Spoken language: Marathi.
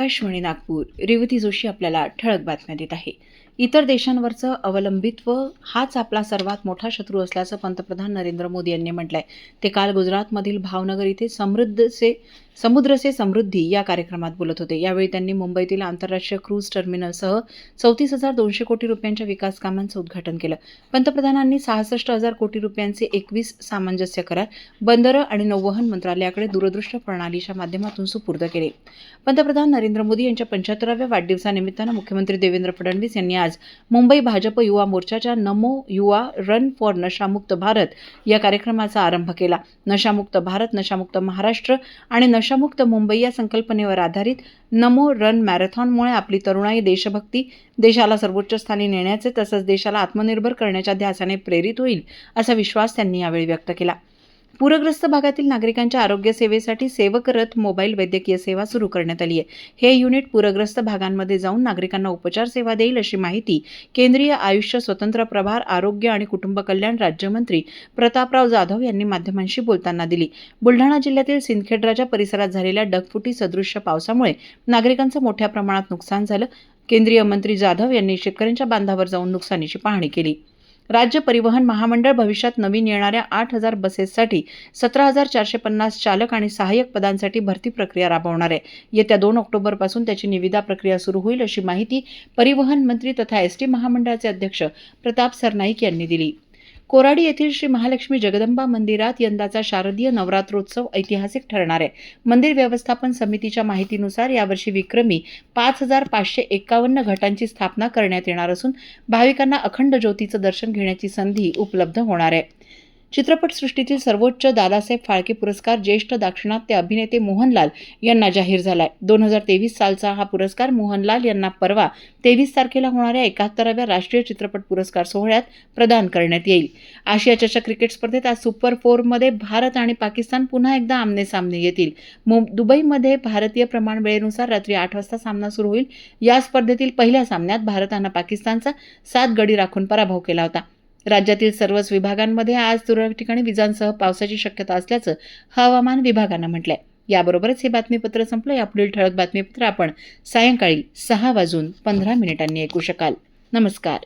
आकाशवाणी नागपूर रेवती जोशी आपल्याला ठळक बातम्या देत आहे. इतर देशांवरचं अवलंबित्व हाच आपला सर्वात मोठा शत्रू असल्याचं पंतप्रधान नरेंद्र मोदी यांनी म्हटलंय. ते काल गुजरातमधील भावनगर इथे समृद्धचे समुद्र से समृद्धी या कार्यक्रमात बोलत होते. यावेळी त्यांनी मुंबईतील आंतरराष्ट्रीय क्रूज टर्मिनलसह चौतीस हजार दोनशे कोटी रुपयांच्या विकास कामांचं उद्घाटन केलं. पंतप्रधानांनी सहासष्ट हजार कोटी रुपयांचे एकवीस सामंजस्य करार बंदरं आणि नौवहन मंत्रालयाकडे दूरदृश्य प्रणालीच्या माध्यमातून सुपूर्द केले. पंतप्रधान नरेंद्र मोदी यांच्या पंच्याहत्तराव्या वाढदिवसानिमित्तानं मुख्यमंत्री देवेंद्र फडणवीस यांनी आज मुंबई भाजप युवा मोर्चाच्या नमो युवा रन फॉर नशामुक्त भारत या कार्यक्रमाचा आरंभ केला. नशामुक्त भारत नशामुक्त महाराष्ट्र आणि नशामुक्त मुंबई या संकल्पनेवर आधारित नमो रन मॅरेथॉनमुळे आपली तरुणाई देशभक्ती देशाला सर्वोच्च स्थानी नेण्याचे तसंच देशाला आत्मनिर्भर करण्याच्या ध्यासाने प्रेरित होईल असा विश्वास त्यांनी यावेळी व्यक्त केला. पूरग्रस्त भागातील नागरिकांच्या आरोग्य सेवेसाठी सेवक रथ मोबाईल वैद्यकीय सेवा सुरू करण्यात आली आहे. हे युनिट पूरग्रस्त भागांमध्ये जाऊन नागरिकांना उपचार सेवा देईल अशी माहिती केंद्रीय आयुष्य स्वतंत्र प्रभार आरोग्य आणि कुटुंब कल्याण राज्यमंत्री प्रतापराव जाधव यांनी माध्यमांशी बोलताना दिली. बुलढाणा जिल्ह्यातील सिंदखेडराच्या परिसरात झालेल्या डगफुटी सदृश्य पावसामुळे नागरिकांचं मोठ्या प्रमाणात नुकसान झालं. केंद्रीय मंत्री जाधव यांनी शेतकऱ्यांच्या बांधावर जाऊन नुकसानीची पाहणी केली. राज्य परिवहन महामंडळ भविष्यात नवीन येणाऱ्या आठ हजार बसेससाठी सतरा हजार चारशे पन्नास चालक आणि सहाय्यक पदांसाठी भरती प्रक्रिया राबवणार आहे. येत्या दोन ऑक्टोबरपासून त्याची निविदा प्रक्रिया सुरू होईल अशी माहिती परिवहन मंत्री तथा एस टी महामंडळाचे अध्यक्ष प्रताप सरनाईक यांनी दिली. कोराडी येथील श्री महालक्ष्मी जगदंबा मंदिरात यंदाचा शारदीय नवरात्रोत्सव ऐतिहासिक ठरणार आहे. मंदिर व्यवस्थापन समितीच्या माहितीनुसार यावर्षी विक्रमी पाच हजार पाचशे एकावन्न घटांची स्थापना करण्यात येणार असून भाविकांना अखंड ज्योतीचं दर्शन घेण्याची संधी उपलब्ध होणार आहे. चित्रपटसृष्टीतील सर्वोच्च दादासाहेब फाळके पुरस्कार ज्येष्ठ दाक्षिणात्य अभिनेते मोहनलाल यांना जाहीर झालाय. दोन हजार तेवीस सालचा हा पुरस्कार मोहनलाल यांना परवा तेवीस तारखेला होणाऱ्या एकाहत्तराव्या राष्ट्रीय चित्रपट पुरस्कार सोहळ्यात प्रदान करण्यात येईल. आशिया चषक क्रिकेट स्पर्धेत आज सुपर फोरमध्ये भारत आणि पाकिस्तान पुन्हा एकदा आमने सामने येतील दुबईमध्ये भारतीय प्रमाण वेळेनुसार रात्री आठ वाजता सामना सुरू होईल. या स्पर्धेतील पहिल्या सामन्यात भारतानं पाकिस्तानचा सात गडी राखून पराभव केला होता. राज्यातील सर्वच विभागांमध्ये आज तुरळक ठिकाणी विजांसह पावसाची शक्यता असल्याचं हवामान विभागानं म्हटलंय. याबरोबरच हे बातमीपत्र संपलं यापुढील ठळक बातमीपत्र आपण सायंकाळी सहा वाजून पंधरा मिनिटांनी ऐकू शकाल. नमस्कार.